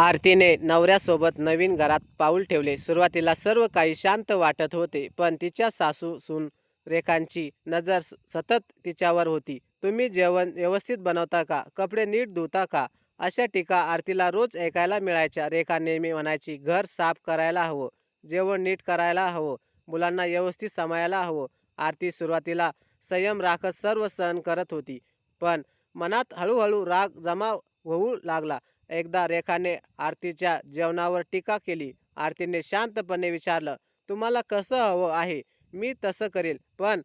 आरतीने नवऱ्यासोबत नवीन घरात पाऊल ठेवले. सुरुवातीला सर्व काही शांत वाटत होते पण तिच्या सासू सून रेखांची नजर स- सतत तिच्यावर होती. तुम्ही जेवण व्यवस्थित बनवता का? कपडे नीट धुता का? अशा टीका आरतीला रोज ऐकायला मिळायच्या. रेखा नेहमी म्हणायची घर साफ करायला हवं जेवण नीट करायला हवं मुलांना व्यवस्थित सांभाळायला हवं. आरती सुरुवातीला संयम राखत सर्व सहन करत होती पण मनात हळूहळू राग जमा होऊ लागला. एकदा रेखाने आरतीच्या जेवणावर टीका केली. आरतीने शांतपणे विचारलं तुम्हाला कसं हवं आहे? मी तसं करेल पण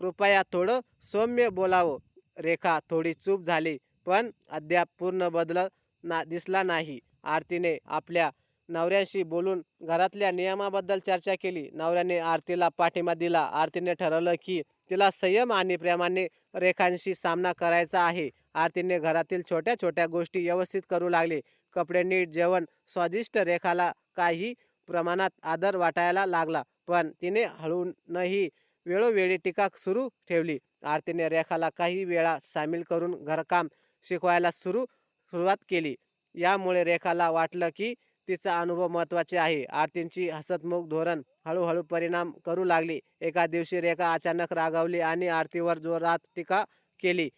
कृपया थोडं सौम्य बोलावं. रेखा थोडी चूप झाली पण अद्याप पूर्ण बदल ना दिसला नाही. आरतीने आपल्या नवऱ्याशी बोलून घरातल्या नियमाबद्दल चर्चा केली. नवऱ्याने आरतीला पाठिंबा दिला. आरतीने ठरवलं की तिला संयम आणि प्रेमाने रेखांशी सामना करायचा आहे. आरतीने घरातील छोट्या छोट्या गोष्टी व्यवस्थित करू लागले. कपडे नीट जेवण स्वादिष्ट रेखाला काही प्रमाणात आदर वाटायला लागला पण तिने हळूनही वेळोवेळी टीका सुरू ठेवली. आरतीने रेखाला काही वेळा सामील करून घरकाम शिकवायला सुरू सुरुवात केली. यामुळे रेखाला वाटलं की तिचा अनुभव महत्त्वाचे आहे. आरतींची हसतमुख धोरण हळूहळू परिणाम करू लागली. एका दिवशी रेखा अचानक रागावली आणि आरतीवर जोरात टीका केली.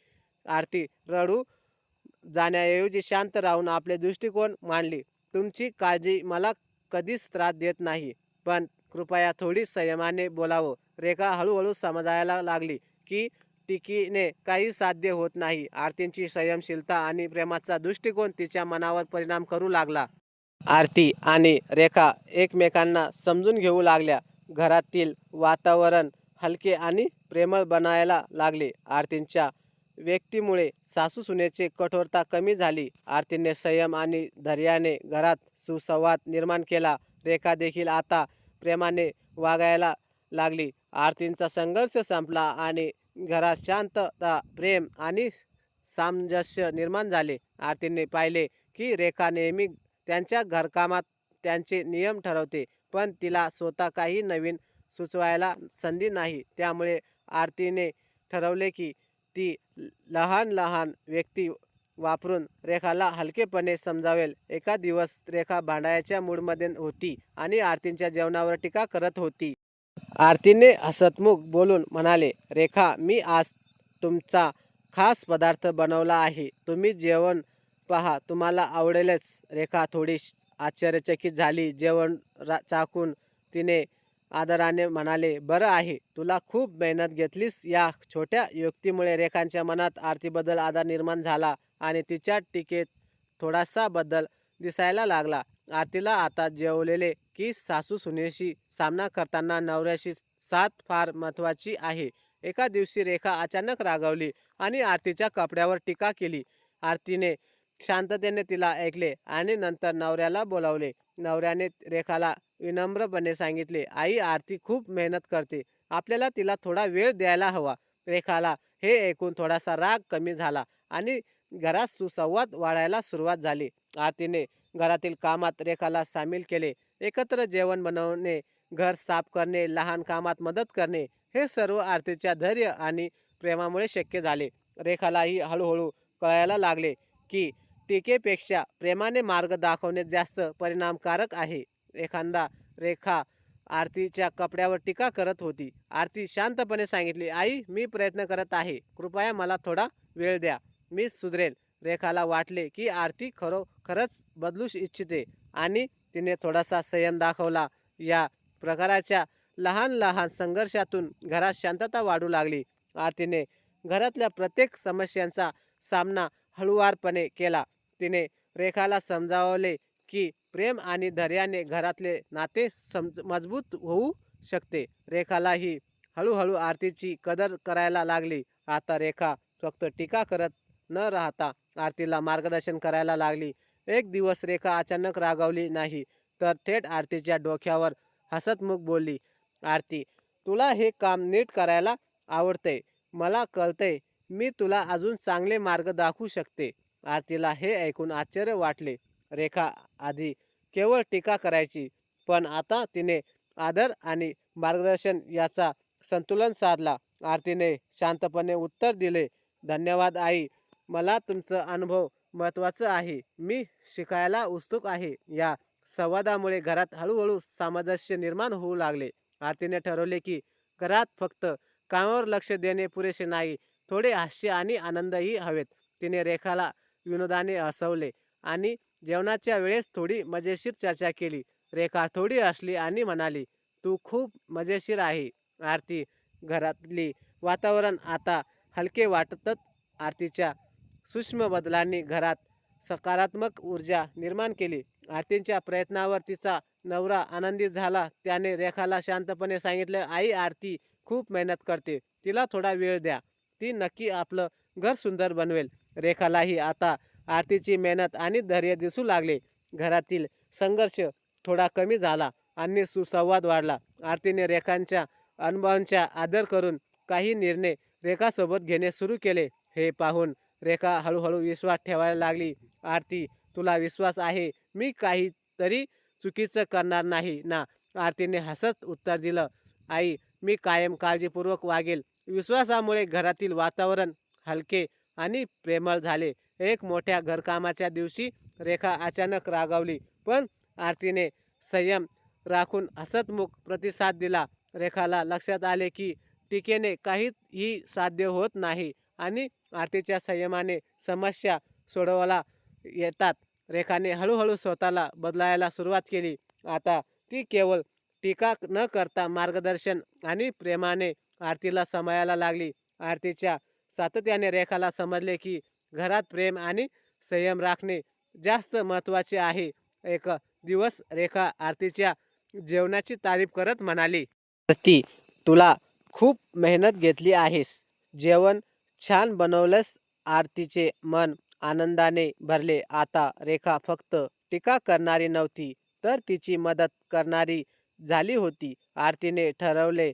आरती रडू जाण्याऐवजी शांत राहून आपले दृष्टिकोन मांडली. तुमची काळजी मला कधीच त्रास देत नाही पण कृपया थोडी संयमाने बोलावं. रेखा हळूहळू समजायला लागली की टिकीने काही साध्य होत नाही. आरतींची संयमशीलता आणि प्रेमाचा दृष्टिकोन तिच्या मनावर परिणाम करू लागला. आरती आणि रेखा एकमेकांना समजून घेऊ लागल्या. घरातील वातावरण हलके आणि प्रेमळ बनायला लागले. आरतींच्या व्यक्तीमुळे सासू सुनेची कठोरता कमी झाली. आरतीने संयम आणि धैर्याने घरात सुसंवाद निर्माण केला. रेखा देखील आता प्रेमाने वागायला लागली. आरतींचा संघर्ष संपला आणि घरात शांतता प्रेम आणि सामंजस्य निर्माण झाले. आरतीने पाहिले की रेखा नेहमी त्यांच्या घरकामात त्यांचे नियम ठरवते पण तिला स्वतः काही नवीन सुचवायला संधी नाही. त्यामुळे आरतीने ठरवले की ती लहान लहान व्यक्ती वापरून रेखाला हलकेपणे समजावेल. एका दिवस रेखा भांडायच्या मूडमध्ये होती आणि आरतींच्या जेवणावर टीका करत होती. आरतीने हसतमुख बोलून म्हणाले रेखा मी आज तुमचा खास पदार्थ बनवला आहे. तुम्ही जेवण पहा तुम्हाला आवडेलच. रेखा थोडी आश्चर्यचकित झाली. जेवण रा चाकून तिने आदराने म्हणाले बरं आहे. तुला खूप मेहनत घेतलीस. या छोट्या युक्तीमुळे रेखांच्या मनात आरतीबद्दल आदर निर्माण झाला आणि तिच्या टीकेत थोडासा बदल दिसायला लागला. आरतीला आता जेवलेले की सासू सुनेशी सामना करताना नवऱ्याशी साथ फार महत्त्वाची आहे. एका दिवशी रेखा अचानक रागावली आणि आरतीच्या कपड्यावर टीका केली. आरतीने शांततेने तिला ऐकले आणि नंतर नवऱ्याला बोलावले. नवऱ्याने रेखाला विनम्रपणे सांगितले आई आरती खूप मेहनत करते. आपल्याला तिला थोडा वेळ द्यायला हवा. रेखाला हे ऐकून थोडासा राग कमी झाला आणि घरात सुसंवाद वाढायला सुरुवात झाली. आरतीने घरातील कामात रेखाला सामील केले. एकत्र जेवण बनवणे घर साफ करणे लहान कामात मदत करणे हे सर्व आरतीच्या धैर्य आणि प्रेमामुळे शक्य झाले. रेखालाही हळूहळू कळायला लागले की टीकेपेक्षा प्रेमाने मार्ग दाखवणे जास्त परिणामकारक आहे. एखादा रेखा आरतीच्या कपड्यावर टीका करत होती. आरती शांतपणे सांगितली आई मी प्रयत्न करत आहे. कृपया मला थोडा वेळ द्या. मी सुधरेल. रेखाला वाटले की आरती खरो खरंच बदलू इच्छिते. आणि तिने थोडासा संयम दाखवला. या प्रकाराच्या लहान लहान संघर्षातून घरात शांतता वाढू लागली. आरतीने घरातल्या प्रत्येक समस्यांचा सामना हळुवारपणे केला. तिने रेखाला समजावले की प्रेम आणि धैर्याने घरातले नाते समज मजबूत होऊ शकते. रेखालाही हळूहळू आरतीची कदर करायला लागली. आता रेखा फक्त टीका करत न राहता आरतीला मार्गदर्शन करायला लागली. एक दिवस रेखा अचानक रागावली नाही तर थेट आरतीच्या डोक्यावर हसतमुख बोलली आरती तुला हे काम नीट करायला आवडते मला कळतंय मी तुला अजून चांगले मार्ग दाखवू शकते. आरतीला हे ऐकून आश्चर्य वाटले. रेखा आधी केवळ टीका करायची पण आता तिने आदर आणि मार्गदर्शन याचा संतुलन साधला. आरतीने शांतपणे उत्तर दिले धन्यवाद आई मला तुमचा अनुभव महत्त्वाचा आहे. मी शिकायला उत्सुक आहे. या संवादामुळे घरात हळूहळू सामंजस्य निर्माण होऊ लागले. आरतीने ठरवले की घरात फक्त कामावर लक्ष देणे पुरेसे नाही थोडे हास्य आणि आनंदही हवेत. तिने रेखाला विनोदाने हसवले आणि जेवणाच्या वेळेस थोडी मजेशीर चर्चा केली. रेखा थोडी असली आणि म्हणाली तू खूप मजेशीर आहे आरती. घरातली वातावरण आता हलके वाटतच आरतीच्या सूक्ष्म बदलांनी घरात सकारात्मक ऊर्जा निर्माण केली. आरतीच्या प्रयत्नावर तिचा नवरा आनंदित झाला. त्याने रेखाला शांतपणे सांगितलं आई आरती खूप मेहनत करते. तिला थोडा वेळ द्या. ती नक्की आपलं घर सुंदर बनवेल. रेखालाही आता आरतीची मेहनत आणि धैर्य दिसू लागले. घरातील संघर्ष थोडा कमी झाला आणि सुसंवाद वाढला. आरतीने रेखांच्या अनुभवांचा आदर करून काही निर्णय रेखासोबत घेणे सुरू केले. हे पाहून रेखा हळूहळू विश्वास ठेवायला लागली. आरती तुला विश्वास आहे? मी काहीतरी चुकीचं करणार नाही ना? आरतीने हसत उत्तर दिलं. आई मी कायम काळजीपूर्वक वागेल. विश्वासामुळे घरातील वातावरण हलके आणि प्रेमळ झाले. एक मोठ्या घरकामाच्या दिवशी रेखा अचानक रागावली. पण आरतीने संयम राखून हसतमुख प्रतिसाद दिला. रेखाला लक्षात आले की टीकेने काहीही साध्य होत नाही आणि आरतीच्या संयमाने समस्या सोडवायला येतात. रेखाने हळूहळू स्वतःला बदलायला सुरुवात केली. आता ती केवळ टीका न करता मार्गदर्शन आणि प्रेमाने आरतीला समायाला लागली. आरतीच्या सातत्याने रेखाला समजले की घरात प्रेम आणि संयम राखणे जास्त महत्त्वाचे आहे. एक दिवस रेखा आरतीच्या जेवणाची तारीफ करत म्हणाली आरती तुला खूप मेहनत घेतली आहेस. जेवण छान बनवलंस. आरतीचे मन आनंदाने भरले. आता रेखा फक्त टीका करणारी नव्हती तर तिची मदत करणारी झाली होती. आरतीने ठरवले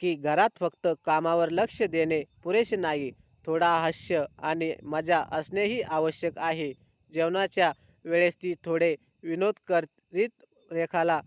की घरात फक्त कामावर लक्ष देणे पुरेसे नाही. थोडा हास्य आणि मजा असणेही आवश्यक आहे. जेवणाच्या वेळेस ती थोडे विनोद करीत रेखाला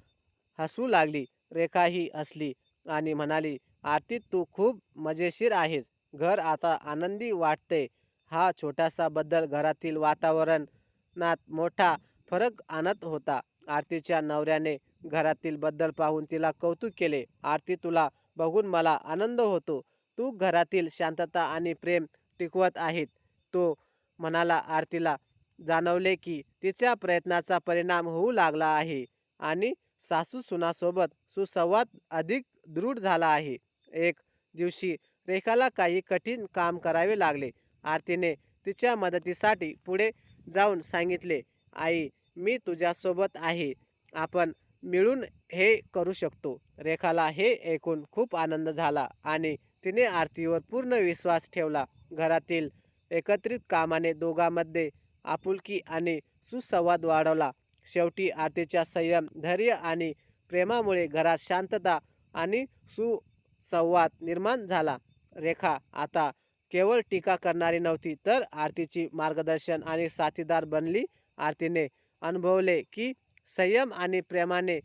हसू लागली. रेखाही हसली आणि म्हणाली आरती तू खूप मजेशीर आहेस. घर आता आनंदी वाटते हा छोटासा बदल घरातील वातावरणात मोठा फरक आणत होता. आरतीच्या नवऱ्याने घरातील बद्दल पाहून तिला कौतुक केले. आरती तुला बघून मला आनंद होतो. तू घरातील शांतता आणि प्रेम टिकवत आहेत. तो म्हणाला आरतीला जाणवले की तिच्या प्रयत्नाचा परिणाम होऊ लागला आहे आणि सासू सुनासोबत सुसंवाद अधिक दृढ झाला आहे. एक दिवशी रेखाला काही कठीण काम करावे लागले. आरतीने तिच्या मदतीसाठी पुढे जाऊन सांगितले आई मी तुझ्यासोबत आहे. आपण मिळून हे करू शकतो. रेखाला हे ऐकून खूप आनंद झाला आणि तिने आरतीवर पूर्ण विश्वास ठेवला. घरातील एकत्रित कामाने दोघांमध्ये आपुलकी आणि सुसंवाद वाढवला. शेवटी आरतीच्या संयम धैर्य आणि प्रेमामुळे घरात शांतता आणि सुसंवाद निर्माण झाला. रेखा आता केवळ टीका करणारी नव्हती तर आरतीची मार्गदर्शन आणि साथीदार बनली. आरतीने अनुभवले की संयम आणि प्रेमाने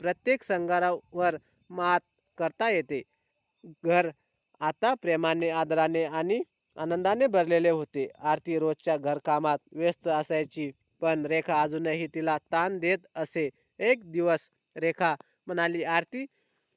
प्रत्येक संघारावर मात करता येते. घर आता प्रेमाने आदराने आणि आनंदाने भरलेले होते. आरती रोजच्या घरकामात व्यस्त असायची पण रेखा अजूनही तिला ताण देत असे. एक दिवस रेखा म्हणाली आरती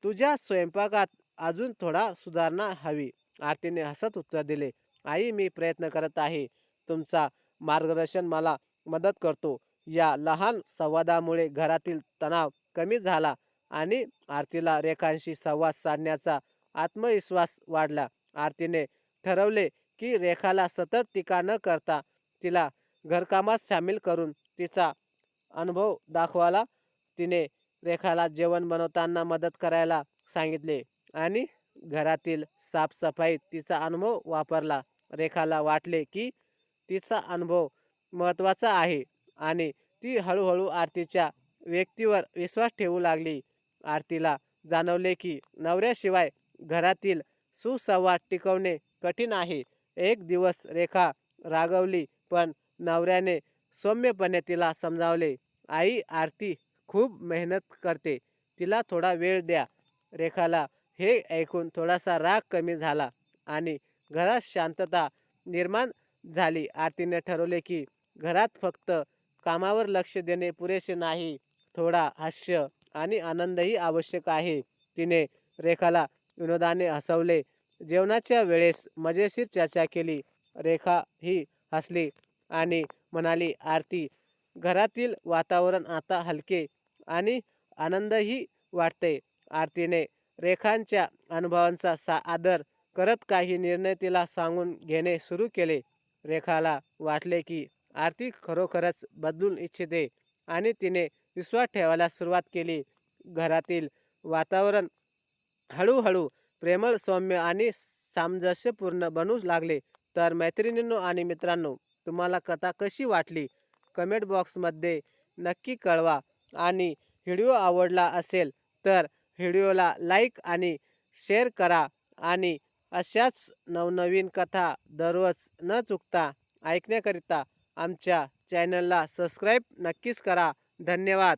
तुझ्या स्वयंपाकात अजून थोडा सुधारणा हवी. आरतीने हसत उत्तर दिले आई मी प्रयत्न करत आहे. तुमचा मार्गदर्शन मला मदत करतो. या लहान संवादामुळे घरातील तणाव कमी झाला आणि आरतीला रेखांशी संवाद साधण्याचा आत्मविश्वास वाढला. आरतीने ठरवले की रेखाला सतत टीका न करता तिला घरकामात सामील करून तिचा अनुभव दाखवायला तिने रेखाला जेवण बनवताना मदत करायला सांगितले आणि घरातील साफसफाईत तिचा अनुभव वापरला. रेखाला वाटले की तिचा अनुभव महत्त्वाचा आहे आणि ती हळूहळू आरतीच्या व्यक्तीवर विश्वास ठेवू लागली. आरतीला जाणवले की नवऱ्याशिवाय घरातील सुसंवाद टिकवणे कठीण आहे. एक दिवस रेखा रागवली पण नवऱ्याने सौम्यपणे तिला समजावले आई आरती खूप मेहनत करते तिला थोडा वेळ द्या. रेखाला हे ऐकून थोडासा राग कमी झाला आणि घरात शांतता निर्माण झाली. आरतीने ठरवले की घरात फक्त कामावर लक्ष देणे पुरेसे नाही थोडा हास्य आणि आनंदही आवश्यक आहे. तिने रेखाला विनोदाने हसवले. जेवणाच्या वेळेस मजेशीर चर्चा केली. रेखा ही हसली आणि म्हणाली आरती घरातील वातावरण आता हलके आणि आनंदही वाटते आरतीने रेखांच्या अनुभवांचा सा आदर करत काही निर्णय तिला सांगून घेणे सुरू केले. रेखाला वाटले की आरती खरोखरच बदलून इच्छिते आणि तिने विश्वास ठेवायला सुरुवात केली. घरातील वातावरण हळूहळू प्रेमळ सौम्य आणि सामंजस्यपूर्ण बनू लागले. तर मैत्रिणींनो आणि मित्रांनो तुम्हाला कथा कशी वाटली? कमेंट बॉक्समध्ये नक्की कळवा आणि व्हिडिओ आवडला असेल तर व्हिडिओला लाईक आणि शेअर करा आणि अशाच नवनवीन कथा दररोज न चुकता ऐकण्याकरिता आमच्या चॅनलला सबस्क्राईब नक्कीच करा. धन्यवाद.